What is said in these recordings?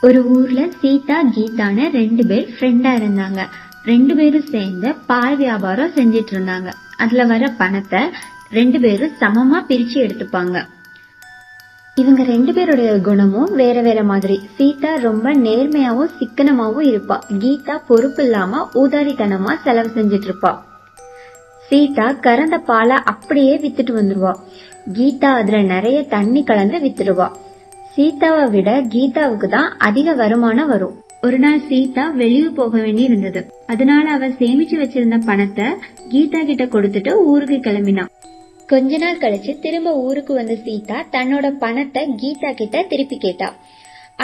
ஒரு ஊர்ல சீதா கீதான்னு ரெண்டு பேர் ஃப்ரெண்டா இருந்தாங்க. ரெண்டு பேரும் சேர்ந்து பால் வியாபாரம் செஞ்சிட்டு இருந்தாங்க. அதுல வர பணத்தை ரெண்டு பேரும் சமமா பிரிச்சு எடுத்துப்பாங்க. இவங்க ரெண்டு பேருடைய குணமும் வேற வேற மாதிரி. சீதா ரொம்ப நேர்மையாவும் சிக்கனமாவும் இருப்பா. கீதா பொறுப்பு இல்லாம ஊதாரித்தனமா செலவு செஞ்சிட்டு இருப்பா. சீதா கறந்த பாலை அப்படியே வித்துட்டு வந்துருவா. கீதா அதுல நிறைய தண்ணி கலந்து வித்துடுவா. சீதாவை விட கீதாவுக்கு தான் அதிக வருமானம் வரும். ஒரு நாள் சீதா வெளியூர் போக வேண்டி இருந்தது அதனால அவ சேமிச்சு வச்சிருந்த பணத்தை கீதா கிட்ட கொடுத்துட்டு ஊருக்கு கிளம்பினான். கொஞ்ச நாள் கழிச்சு திரும்ப ஊருக்கு வந்த சீதா தன்னோட பணத்தை கீதா கிட்ட திருப்பி கேட்டா.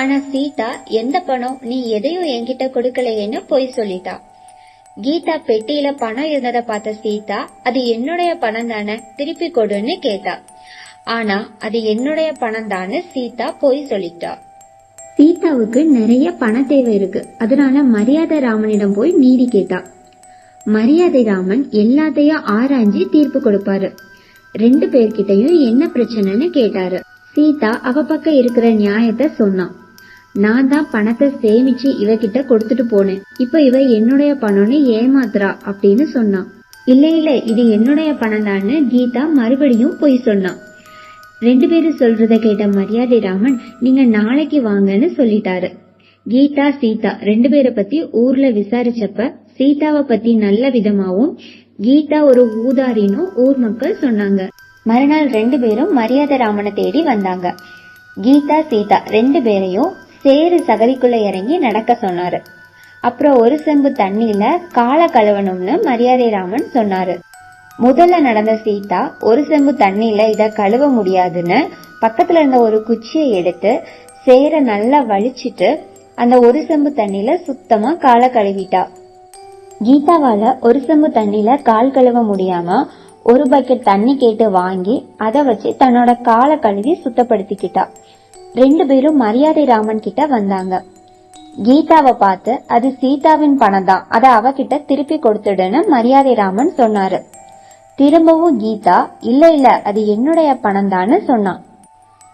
ஆனா சீதா எந்த பணம்? நீ எதையும் என்கிட்ட கொடுக்கலையேன்னு பொய் சொல்லிட்டா. கீதா பெட்டியில பணம் இருந்ததை பார்த்த சீதா அது என்னுடைய பணம் தானே திருப்பி கொடுன்னு கேட்டா. ஆனா அது என்னுடைய பணம் தானே சீதா பொய் சொல்லிட்டா. சீதாவுக்கு நிறைய பண தேவை இருக்கு. அதனால மரியாதை ராமனிடம் போய் நீதி கேட்டா. மரியாதை ராமன் எல்லாத்தையும் ஆராய்ஞ்சு தீர்ப்பு கொடுப்பாரு. ரெண்டு பேர்கிட்டயும் என்ன பிரச்சனைன்னு கேட்டாரு. சீதா அவ பக்கம் இருக்கிற நியாயத்தை சொன்னான் நான் தான் பணத்தை சேமிச்சு இவகிட்ட கொடுத்துட்டு போனேன். இப்ப இவ என்னுடைய பணம்னு ஏமாத்துறா அப்படின்னு சொன்னான் இல்ல இல்ல இது என்னுடைய பணம் தான்னு கீதா மறுபடியும் பொய் சொன்னான் ரெண்டு பேரும் சொல்றத கேட்ட மரியாதை ராமன் நீங்க நாளைக்கு வாங்கன்னு சொல்லிட்டாரு. கீதா சீதா ரெண்டு பேரை பத்தி ஊர்ல விசாரிச்சப்ப சீதாவை பத்தி நல்ல விதமாவும் கீதா ஒரு ஊதாரின்னு ஊர் மக்கள் சொன்னாங்க. மறுநாள் ரெண்டு பேரும் மரியாதை ராமனை தேடி வந்தாங்க. கீதா சீதா ரெண்டு பேரையும் சேரு சகதிக்குள்ள இறங்கி நடக்க சொன்னாரு. அப்புறம் ஒரு செம்பு தண்ணியில காலை கழுவணும்னு மரியாதை ராமன் சொன்னாரு. முதல்ல நடந்த சீதா ஒரு செம்பு தண்ணியில இத கழுவ முடியாதுன்னு பக்கத்துல இருந்த ஒரு குச்சியை எடுத்து சேர நல்லா வலிச்சிட்டு அந்த ஒரு செம்பு தண்ணியில சுத்தமா காலை கழுவிட்டா. கீதாவால ஒரு செம்பு தண்ணியில கால் கழுவ முடியாம ஒரு பக்கெட் தண்ணி கேட்டு வாங்கி அதை வச்சு தன்னோட காலை கழுவி சுத்தப்படுத்திக்கிட்டா. ரெண்டு பேரும் மரியாதை ராமன் கிட்ட வந்தாங்க. கீதாவை பார்த்து அது சீதாவின் பணம் தான் அதை அவகிட்ட திருப்பி கொடுத்துடுன்னு மரியாதை ராமன் சொன்னாரு. திரும்பவும் கீதா இல்ல இல்ல அது என்னுடைய பணம் தான்னு சொன்னான்.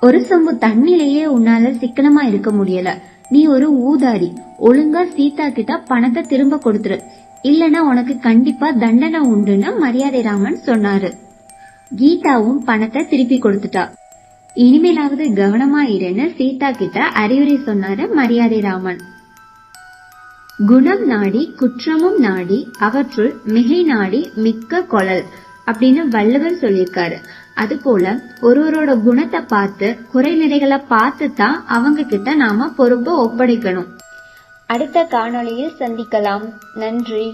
ஒரு சொம்பு தண்ணிலேயே உன்னால சிக்கனமா இருக்க முடியல. நீ ஒரு ஊதாரி. ஒழுங்கா சீதா கிட்ட பணத்தை திரும்ப கொடுத்துரு. இல்லனா உனக்கு கண்டிப்பா தண்டனை உண்டுன்னு மரியாதை ராமன் சொன்னாரு. கீதாவும் பணத்தை திருப்பி கொடுத்துட்டா. இனிமேலாவது கவனமா இருன்னு சீதா கிட்ட அறிவுரை சொன்னாரு மரியாதை ராமன். குணம் நாடி குற்றமும் நாடி அவற்றுள் மிகை நாடி மிக்க கொழல். அப்படின்னு வள்ளுவர் சொல்லியிருக்காரு. அது போல ஒருவரோட குணத்தை பார்த்து குறை நிறைகளை பார்த்து தான் அவங்க கிட்ட நாம பொறுப்பை ஒப்படைக்கணும். அடுத்த காணொளியில் சந்திக்கலாம். நன்றி.